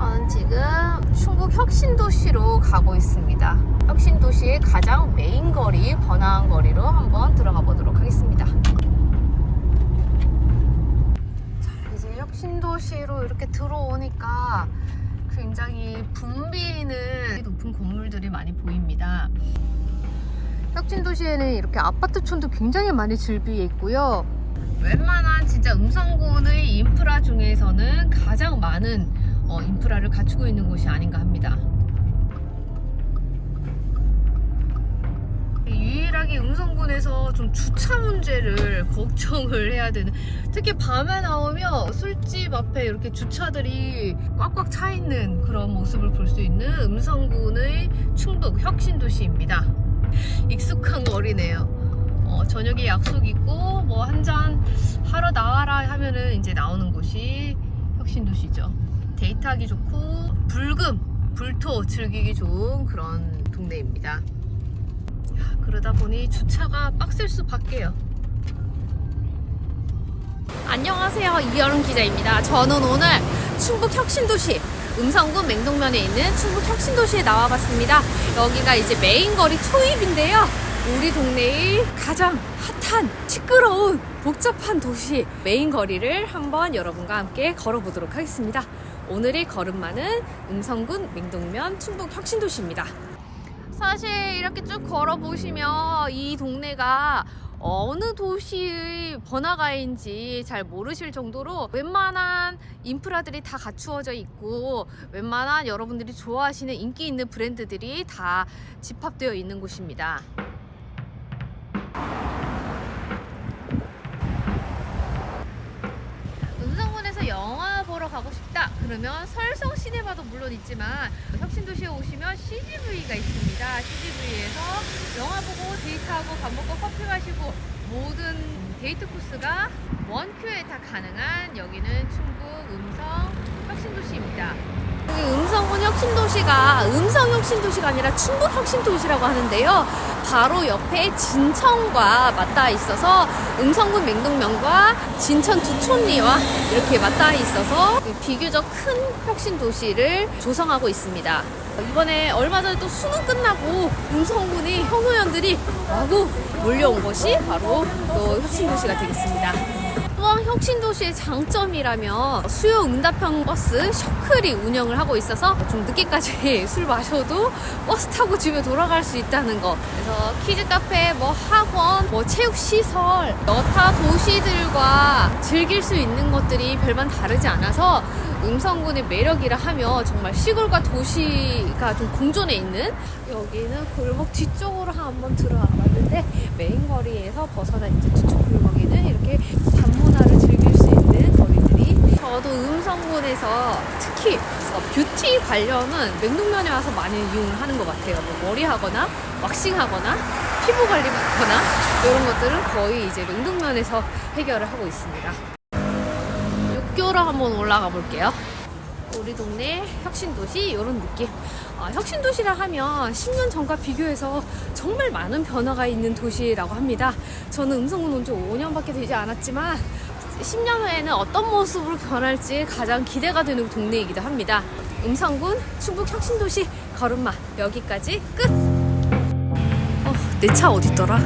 저는 지금 충북 혁신도시로 가고 있습니다. 혁신도시의 가장 메인 거리, 번화한 거리로 한번 들어가 보도록 하겠습니다. 자, 이제 혁신도시로 이렇게 들어오니까 굉장히 붐비는 높은 건물들이 많이 보입니다. 혁신도시에는 이렇게 아파트촌도 굉장히 많이 즐비해 있고요. 웬만한 진짜 음성군의 인프라 중에서는 가장 많은 어, 인프라를 갖추고 있는 곳이 아닌가 합니다. 유일하게 음성군에서 좀 주차 문제를 걱정을 해야 되는 특히 밤에 나오면 술집 앞에 이렇게 주차들이 꽉꽉 차 있는 그런 모습을 볼 수 있는 음성군의 충북 혁신도시입니다. 익숙한 거리네요. 어, 저녁에 약속 있고 뭐 한 잔 하러 나와라 하면은 이제 나오는 곳이. 데이트하기 좋고 불금, 불토 즐기기 좋은 그런 동네입니다. 야, 그러다 보니 주차가 빡셀 수밖에요. 안녕하세요. 이여름 기자입니다. 저는 오늘 충북 혁신도시 음성군 맹동면에 있는 충북 혁신도시에 나와봤습니다. 여기가 이제 메인 거리 초입인데요. 우리 동네의 가장 핫한 시끄러운 복잡한 도시 메인 거리를 한번 여러분과 함께 걸어보도록 하겠습니다. 오늘의 걸음마는 음성군 맹동면 충북 혁신도시입니다. 사실 이렇게 쭉 걸어보시면 이 동네가 어느 도시의 번화가인지 잘 모르실 정도로 웬만한 인프라들이 다 갖추어져 있고 웬만한 여러분들이 좋아하시는 인기 있는 브랜드들이 다 집합되어 있는 곳입니다. 음성군에서 영화 보러 가고 싶다 그러면 설성 시네마도 물론 있지만 혁신도시에 오시면 CGV가 있습니다. CGV에서 영화 보고 데이트하고 밥 먹고 커피 마시고 모든 데이트 코스가 원 큐에 다 가능한 여기는 충북 음성 혁신도시입니다. 여기 음성군 혁신도시가 음성 혁신도시가 아니라 충북 혁신도시라고 하는데요. 바로 옆에 진천과 맞닿아 있어서 음성군 맹동면과 진천 두촌리와 이렇게 맞닿아 있어서 비교적 큰 혁신도시를 조성하고 있습니다. 이번에 얼마 전에 또 수능 끝나고 음성군이 형소년들이 마구 몰려온 것이 바로 또 혁신도시가 되겠습니다. 또한 혁신도시의 장점이라면 수요 응답형 버스 셔클이 운영을 하고 있어서 좀 늦게까지 술 마셔도 버스 타고 집에 돌아갈 수 있다는 거. 그래서 키즈 카페, 뭐 학원, 뭐 체육 시설, 여타 도시들과 즐길 수 있는 것들이 별반 다르지 않아서 음성군의 매력이라 하면 정말 시골과 도시가 좀 공존해 있는 여기는 골목 뒤쪽으로 한번 들어와 봤는데 메인 거리에서 벗어나 이제 뒤쪽 골목에는 이렇게 밤문화를 즐길 수 있는 거리들이 저도 음성군에서 특히 어, 뷰티 관련은 맹동면에 와서 많이 이용을 하는 것 같아요. 뭐 머리 하거나 왁싱 하거나 피부 관리 받거나 이런 것들은 거의 이제 맹동면에서 해결을 하고 있습니다. 육교로 한번 올라가 볼게요. 우리 동네 혁신도시 이런 느낌. 아, 혁신도시라 하면 10년 전과 비교해서 정말 많은 변화가 있는 도시라고 합니다. 저는 음성군 온 지 5년밖에 되지 않았지만 10년 후에는 어떤 모습으로 변할지 가장 기대가 되는 동네이기도 합니다. 음성군 충북 혁신도시 걸음마 여기까지 끝. 어, 내 차 어딨더라?